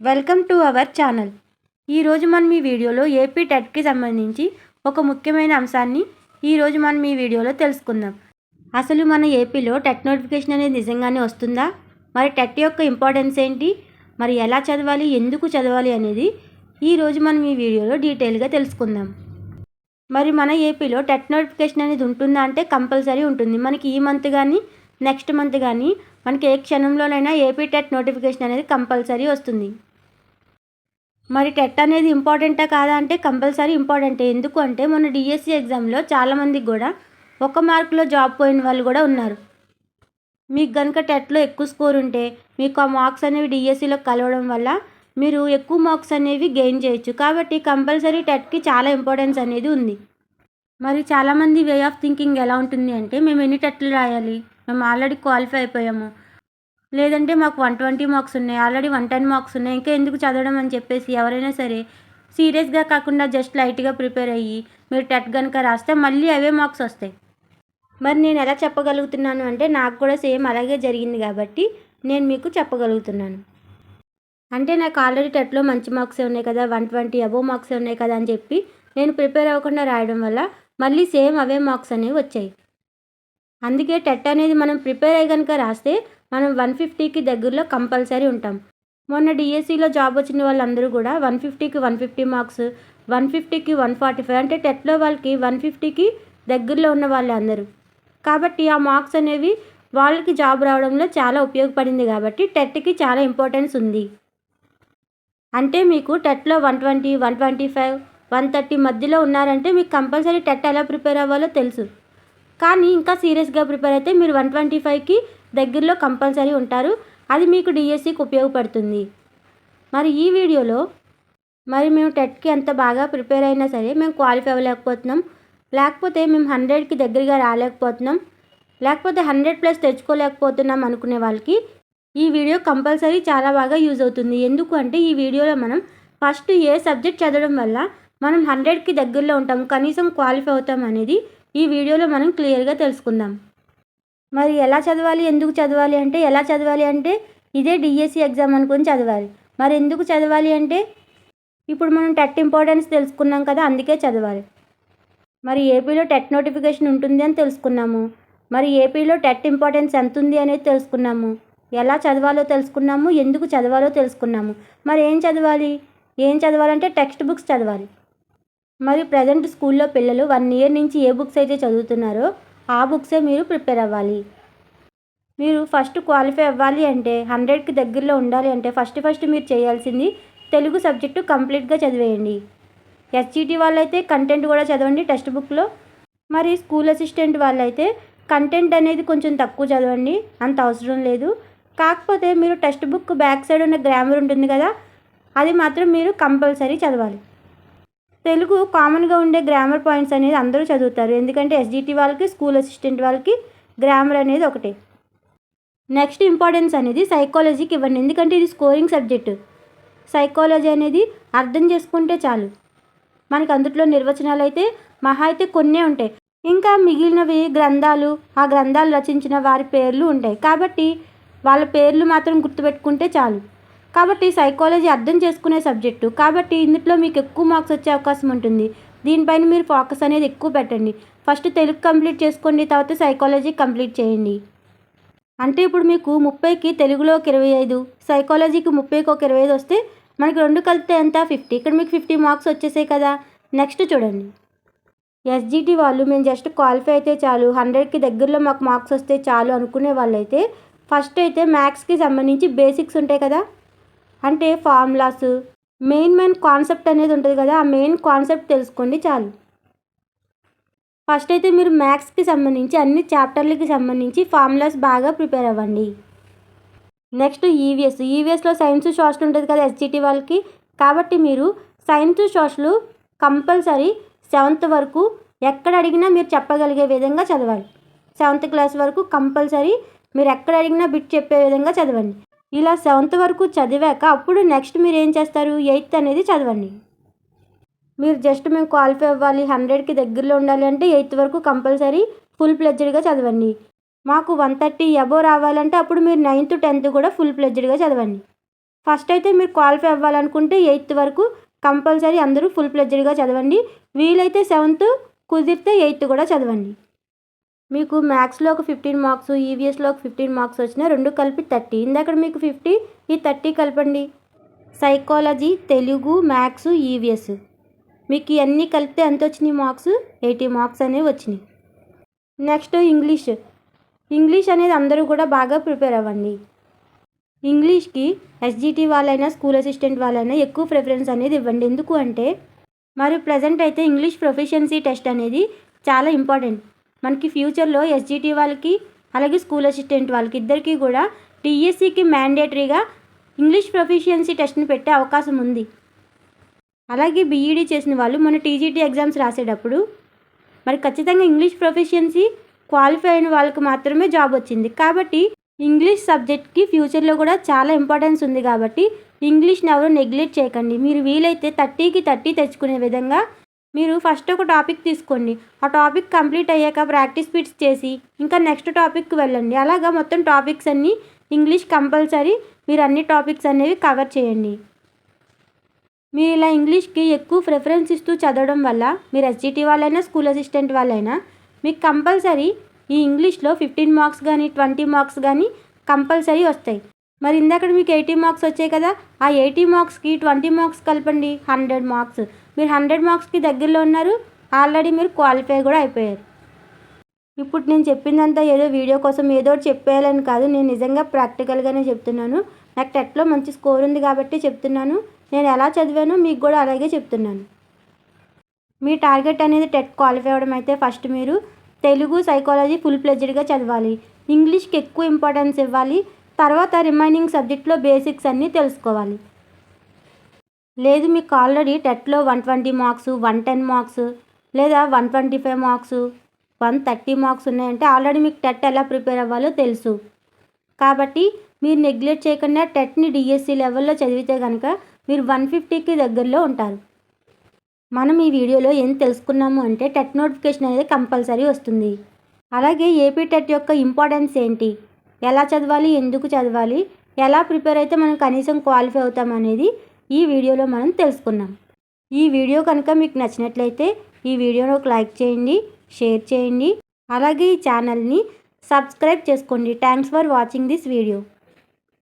Welcome to our channel. ఈరోజు మనం ఈ వీడియోలో ఏపీ టెట్కి సంబంధించి ఒక ముఖ్యమైన అంశాన్ని ఈరోజు మనం ఈ వీడియోలో తెలుసుకుందాం. అసలు మన ఏపీలో టెట్ నోటిఫికేషన్ అనేది నిజంగానే వస్తుందా? మరి టెట్ యొక్క ఇంపార్టెన్స్ ఏంటి? మరి ఎలా చదవాలి? ఎందుకు చదవాలి అనేది ఈరోజు మనం ఈ వీడియోలో డీటెయిల్గా తెలుసుకుందాం. మరి మన ఏపీలో టెట్ నోటిఫికేషన్ అనేది ఉంటుందా అంటే కంపల్సరీ ఉంటుంది. మనకి ఈ మంత్ కానీ నెక్స్ట్ మంత్ కానీ మనకి ఏ క్షణంలోనైనా ఏపీ టెట్ నోటిఫికేషన్ అనేది కంపల్సరీ వస్తుంది. మరి టెట్ అనేది ఇంపార్టెంటా కాదా అంటే కంపల్సరీ ఇంపార్టెంటే. ఎందుకు అంటే మొన్న డిఎస్సి ఎగ్జామ్లో చాలామందికి కూడా ఒక మార్కులో జాబ్ పోయిన వాళ్ళు కూడా ఉన్నారు. మీకు కనుక టెట్లో ఎక్కువ స్కోర్ ఉంటే మీకు ఆ మార్క్స్ అనేవి డిఎస్సిలో కలవడం వల్ల మీరు ఎక్కువ మార్క్స్ అనేవి గెయిన్ చేయొచ్చు. కాబట్టి కంపల్సరీ టెట్కి చాలా ఇంపార్టెన్స్ అనేది ఉంది. మరి చాలామంది వే ఆఫ్ థింకింగ్ ఎలా ఉంటుంది అంటే మేము ఎన్ని టెట్లు రాయాలి? మేము ఆల్రెడీ క్వాలిఫై అయిపోయాము. లేదంటే మాకు వన్ ట్వంటీ మార్క్స్ ఉన్నాయి. ఆల్రెడీ వన్ టెన్ మార్క్స్ ఉన్నాయి. ఇంకా ఎందుకు చదవడం అని చెప్పేసి ఎవరైనా సరే సీరియస్గా కాకుండా జస్ట్ లైట్గా ప్రిపేర్ అయ్యి మీరు టెట్ కనుక రాస్తే మళ్ళీ అవే మార్క్స్ వస్తాయి. మరి నేను ఎలా చెప్పగలుగుతున్నాను అంటే నాకు కూడా సేమ్ అలాగే జరిగింది కాబట్టి నేను మీకు చెప్పగలుగుతున్నాను. అంటే నాకు ఆల్రెడీ టెట్లో మంచి మార్క్సే ఉన్నాయి కదా వన్ ట్వంటీ అబోవ్ మార్క్సే ఉన్నాయి కదా అని చెప్పి నేను ప్రిపేర్ అవ్వకుండా రాయడం వల్ల మళ్ళీ సేమ్ అవే మార్క్స్ అనేవి వచ్చాయి. అందుకే టెట్ అనేది మనం ప్రిపేర్ అయ్యి కనుక రాస్తే మనం వన్ ఫిఫ్టీకి దగ్గరలో కంపల్సరీ ఉంటాం. మొన్న డిఎస్సిలో జాబ్ వచ్చిన వాళ్ళందరూ కూడా వన్ ఫిఫ్టీకి వన్ ఫిఫ్టీ మార్క్స్ వన్ ఫిఫ్టీకి వన్ ఫార్టీ ఫైవ్ అంటే టెట్లో వాళ్ళకి వన్ ఫిఫ్టీకి దగ్గరలో ఉన్న వాళ్ళు అందరూ. కాబట్టి ఆ మార్క్స్ అనేవి వాళ్ళకి జాబ్ రావడంలో చాలా ఉపయోగపడింది కాబట్టి టెట్కి చాలా ఇంపార్టెన్స్ ఉంది. అంటే మీకు టెట్లో one twenty one twenty five one thirty మధ్యలో ఉన్నారంటే మీకు కంపల్సరీ టెట్ ఎలా ప్రిపేర్ అవ్వాలో తెలుసు. కానీ ఇంకా సీరియస్గా ప్రిపేర్ అయితే మీరు వన్ ట్వంటీ ఫైవ్కి దగ్గరలో కంపల్సరీ ఉంటారు. అది మీకు డిఎస్సికి ఉపయోగపడుతుంది. మరి ఈ వీడియోలో మరి మేము టెట్కి ఎంత బాగా ప్రిపేర్ అయినా సరే మేము క్వాలిఫై అవ్వలేకపోతున్నాం. లేకపోతే మేము హండ్రెడ్కి దగ్గరగా రాలేకపోతున్నాం. లేకపోతే హండ్రెడ్ ప్లస్ తెచ్చుకోలేకపోతున్నాం అనుకునే వాళ్ళకి ఈ వీడియో కంపల్సరీ చాలా బాగా యూజ్ అవుతుంది. ఎందుకు అంటే ఈ వీడియోలో మనం ఫస్ట్ ఏ సబ్జెక్ట్ చదవడం వల్ల మనం హండ్రెడ్కి దగ్గరలో ఉంటాం. కనీసం క్వాలిఫై అవుతాం అనేది ఈ వీడియోలో మనం క్లియర్గా తెలుసుకుందాం. మరి ఎలా చదవాలి ఎందుకు చదవాలి అంటే ఎలా చదవాలి అంటే ఇదే డిఎస్సి ఎగ్జామ్ అనుకుని చదవాలి. మరి ఎందుకు చదవాలి అంటే ఇప్పుడు మనం టెట్ ఇంపార్టెన్స్ తెలుసుకున్నాం కదా అందుకే చదవాలి. మరి ఏపీలో టెట్ నోటిఫికేషన్ ఉంటుంది అని తెలుసుకున్నాము. మరి ఏపీలో టెట్ ఇంపార్టెన్స్ ఎంత ఉంది అనేది తెలుసుకున్నాము. ఎలా చదవాలో తెలుసుకున్నాము ఎందుకు చదవాలో తెలుసుకున్నాము. మరి ఏం చదవాలి? ఏం చదవాలంటే టెక్స్ట్ బుక్స్ చదవాలి. మరి ప్రజెంట్ స్కూల్లో పిల్లలు వన్ ఇయర్ నుంచి ఏ బుక్స్ అయితే చదువుతున్నారో ఆ బుక్సే మీరు ప్రిపేర్ అవ్వాలి. మీరు ఫస్ట్ క్వాలిఫై అవ్వాలి అంటే హండ్రెడ్కి దగ్గరలో ఉండాలి అంటే ఫస్ట్ ఫస్ట్ మీరు చేయాల్సింది తెలుగు సబ్జెక్టు కంప్లీట్గా చదివేయండి. ఎస్జిటి వాళ్ళైతే కంటెంట్ కూడా చదవండి టెక్స్ట్ బుక్లో. మరి స్కూల్ అసిస్టెంట్ వాళ్ళైతే కంటెంట్ అనేది కొంచెం తక్కువ చదవండి అంత అవసరం లేదు. కాకపోతే మీరు టెక్స్ట్ బుక్ బ్యాక్ సైడ్ ఉన్న గ్రామర్ ఉంటుంది కదా అది మాత్రం మీరు కంపల్సరీ చదవాలి. తెలుగు కామన్గా ఉండే గ్రామర్ పాయింట్స్ అనేది అందరూ చదువుతారు. ఎందుకంటే ఎస్జిటి వాళ్ళకి స్కూల్ అసిస్టెంట్ వాళ్ళకి గ్రామర్ అనేది ఒకటే. నెక్స్ట్ ఇంపార్టెన్స్ అనేది సైకాలజీకి ఇవ్వండి. ఎందుకంటే ఇది స్కోరింగ్ సబ్జెక్టు. సైకాలజీ అనేది అర్థం చేసుకుంటే చాలు. మనకి అందుట్లో నిర్వచనాలు అయితే మహా అయితే కొన్నే ఉంటాయి. ఇంకా మిగిలినవి గ్రంథాలు ఆ గ్రంథాలు రచించిన వారి పేర్లు ఉంటాయి. కాబట్టి వాళ్ళ పేర్లు మాత్రం గుర్తుపెట్టుకుంటే చాలు. కాబట్టి సైకాలజీ అర్థం చేసుకునే సబ్జెక్టు కాబట్టి ఇందులో మీకు ఎక్కువ మార్క్స్ వచ్చే అవకాశం ఉంటుంది. దీనిపైన మీరు ఫోకస్ అనేది ఎక్కువ పెట్టండి. ఫస్ట్ తెలుగు కంప్లీట్ చేసుకోండి తర్వాత సైకాలజీ కంప్లీట్ చేయండి. అంటే ఇప్పుడు మీకు ముప్పైకి తెలుగులో ఒక ఇరవై ఐదు సైకాలజీకి ముప్పైకి ఒక ఇరవై ఐదు వస్తే మనకి రెండు కలిపితే ఎంత? ఫిఫ్టీ ఇక్కడ మీకు ఫిఫ్టీ మార్క్స్ వచ్చేసాయి కదా. నెక్స్ట్ చూడండి. ఎస్జిటి వాళ్ళు మేము జస్ట్ క్వాలిఫై అయితే చాలు. హండ్రెడ్కి దగ్గరలో మాకు మార్క్స్ వస్తే చాలు అనుకునే వాళ్ళైతే ఫస్ట్ అయితే మ్యాథ్స్కి సంబంధించి బేసిక్స్ ఉంటాయి కదా. అంటే ఫార్ములాస్. మెయిన్ మెయిన్ కాన్సెప్ట్ అనేది ఉంటుంది కదా ఆ మెయిన్ కాన్సెప్ట్ తెలుసుకోండి చాలు. ఫస్ట్ అయితే మీరు మ్యాథ్స్కి సంబంధించి అన్ని చాప్టర్లకి సంబంధించి ఫార్ములాస్ బాగా ప్రిపేర్ అవ్వండి. Next EVS. ఈవీఎస్లో సైన్స్ సోషల్ ఉంటుంది కదా ఎస్జిటి వాళ్ళకి. కాబట్టి మీరు సైన్స్ సోషల్ కంపల్సరీ సెవెంత్ వరకు ఎక్కడ అడిగినా మీరు చెప్పగలిగే విధంగా చదవాలి. సెవెంత్ క్లాస్ వరకు కంపల్సరీ మీరు ఎక్కడ అడిగినా బిట్ చెప్పే విధంగా చదవండి. ఇలా సెవెంత్ వరకు చదివాక అప్పుడు నెక్స్ట్ మీరు ఏం చేస్తారు? ఎయిత్ అనేది చదవండి. మీరు జస్ట్ మేము క్వాలిఫై అవ్వాలి హండ్రెడ్కి దగ్గరలో ఉండాలి అంటే ఎయిత్ వరకు కంపల్సరీ ఫుల్ ప్లెజ్డ్గా చదవండి. మాకు వన్ థర్టీ అబో రావాలంటే అప్పుడు మీరు నైన్త్ టెన్త్ కూడా ఫుల్ ప్లెజ్డ్గా చదవండి. ఫస్ట్ అయితే మీరు క్వాలిఫై అవ్వాలనుకుంటే ఎయిత్ వరకు కంపల్సరీ అందరూ ఫుల్ ప్లెజ్డ్గా చదవండి. వీలైతే సెవెంత్ కుదిరితే ఎయిత్ కూడా చదవండి. మీకు మ్యాథ్స్లో ఒక ఫిఫ్టీన్ మార్క్స్ ఈవీఎస్లో ఒక ఫిఫ్టీన్ మార్క్స్ వచ్చినా రెండు కలిపి థర్టీ ఇందాక మీకు ఫిఫ్టీ ఈ థర్టీ కలపండి. సైకాలజీ తెలుగు మ్యాథ్స్ ఈవీఎస్ మీకు ఇవన్నీ కలిపితే ఎంత వచ్చినాయి మార్క్స్ ఎయిటీ మార్క్స్ అనేవి వచ్చినాయి. నెక్స్ట్ ఇంగ్లీష్ ఇంగ్లీష్ అనేది అందరూ కూడా బాగా ప్రిపేర్ అవ్వండి. ఇంగ్లీష్కి ఎస్జిటి వాళ్ళైనా స్కూల్ అసిస్టెంట్ వాళ్ళైనా ఎక్కువ ప్రిఫరెన్స్ అనేది ఇవ్వండి. ఎందుకు అంటే మరి ప్రజెంట్ అయితే ఇంగ్లీష్ ప్రొఫిషియన్సీ టెస్ట్ అనేది చాలా ఇంపార్టెంట్ మనకి ఫ్యూచర్లో ఎస్జిటి వాళ్ళకి అలాగే స్కూల్ అసిస్టెంట్ వాళ్ళకి ఇద్దరికీ కూడా టీఎస్సీకి మ్యాండేటరీగా ఇంగ్లీష్ ప్రొఫిషియన్సీ టెస్ట్ని పెట్టే అవకాశం ఉంది. అలాగే బీఈడీ చేసిన వాళ్ళు మన టీజీటీ ఎగ్జామ్స్ రాసేటప్పుడు మరి ఖచ్చితంగా ఇంగ్లీష్ ప్రొఫిషియన్సీ క్వాలిఫై అయిన వాళ్ళకి మాత్రమే జాబ్ వచ్చింది. కాబట్టి ఇంగ్లీష్ సబ్జెక్ట్కి ఫ్యూచర్లో కూడా చాలా ఇంపార్టెన్స్ ఉంది కాబట్టి ఇంగ్లీష్ని ఎవరు నెగ్లెక్ట్ చేయకండి. మీరు వీలైతే థర్టీకి థర్టీ తెచ్చుకునే విధంగా మీరు ఫస్ట్ ఒక టాపిక్ తీసుకోండి. ఆ టాపిక్ కంప్లీట్ అయ్యాక ప్రాక్టీస్ బిట్స్ చేసి ఇంకా నెక్స్ట్ టాపిక్కి వెళ్ళండి. అలాగా మొత్తం టాపిక్స్ అన్నీ ఇంగ్లీష్ కంపల్సరీ మీరు అన్ని టాపిక్స్ అనేవి కవర్ చేయండి. మీరు ఇలా ఇంగ్లీష్కి ఎక్కువ ప్రిఫరెన్స్ ఇస్తూ చదవడం వల్ల మీరు ఎస్జిటి వాళ్ళైనా స్కూల్ అసిస్టెంట్ వాళ్ళైనా మీకు కంపల్సరీ ఈ ఇంగ్లీష్లో ఫిఫ్టీన్ మార్క్స్ కానీ ట్వంటీ మార్క్స్ కానీ కంపల్సరీ వస్తాయి. మరి ఇందాక మీకు ఎయిటీ మార్క్స్ వచ్చాయి కదా ఆ ఎయిటీ మార్క్స్కి ట్వంటీ మార్క్స్ కలపండి హండ్రెడ్ మార్క్స్. మీరు హండ్రెడ్ మార్క్స్కి దగ్గరలో ఉన్నారు ఆల్రెడీ మీరు క్వాలిఫై కూడా అయిపోయారు. ఇప్పుడు నేను చెప్పిందంతా ఏదో వీడియో కోసం ఏదో ఒకటి చెప్పేయాలని కాదు నేను నిజంగా ప్రాక్టికల్గానే చెప్తున్నాను. నాకు టెట్లో మంచి స్కోర్ ఉంది కాబట్టి చెప్తున్నాను. నేను ఎలా చదివానో మీకు కూడా అలాగే చెప్తున్నాను. మీ టార్గెట్ అనేది టెట్ క్వాలిఫై అవ్వడం అయితే ఫస్ట్ మీరు తెలుగు సైకాలజీ ఫుల్ ప్లెజ్డ్గా చదవాలి. ఇంగ్లీష్కి ఎక్కువ ఇంపార్టెన్స్ ఇవ్వాలి. తర్వాత రిమైనింగ్ సబ్జెక్ట్లో బేసిక్స్ అన్నీ తెలుసుకోవాలి. లేదు మీకు ఆల్రెడీ టెట్లో one twenty marks one ten marks లేదా one twenty five marks one thirty marks ఉన్నాయంటే ఆల్రెడీ మీకు టెట్ ఎలా ప్రిపేర్ అవ్వాలో తెలుసు. కాబట్టి మీరు నెగ్లెక్ట్ చేయకుండా టెట్ని డిఎస్సి లెవెల్లో చదివితే కనుక మీరు వన్ ఫిఫ్టీకి దగ్గరలో ఉంటారు. మనం ఈ వీడియోలో ఏం తెలుసుకున్నాము అంటే టెట్ నోటిఫికేషన్ అనేది కంపల్సరీ వస్తుంది. అలాగే ఏపీ టెట్ యొక్క ఇంపార్టెన్స్ ఏంటి? ఎలా చదవాలి ఎందుకు చదవాలి ఎలా ప్రిపేర్ అయితే మనం కనీసం క్వాలిఫై అవుతాం అనేది ఈ వీడియోలో మనం తెలుసుకున్నాం ఈ వీడియో కనుక మీకు నచ్చినట్లయితే ఈ వీడియోను ఒక లైక్ చేయండి షేర్ చేయండి. అలాగే ఈ ఛానల్ని సబ్స్క్రైబ్ చేసుకోండి. Thanks for watching this video.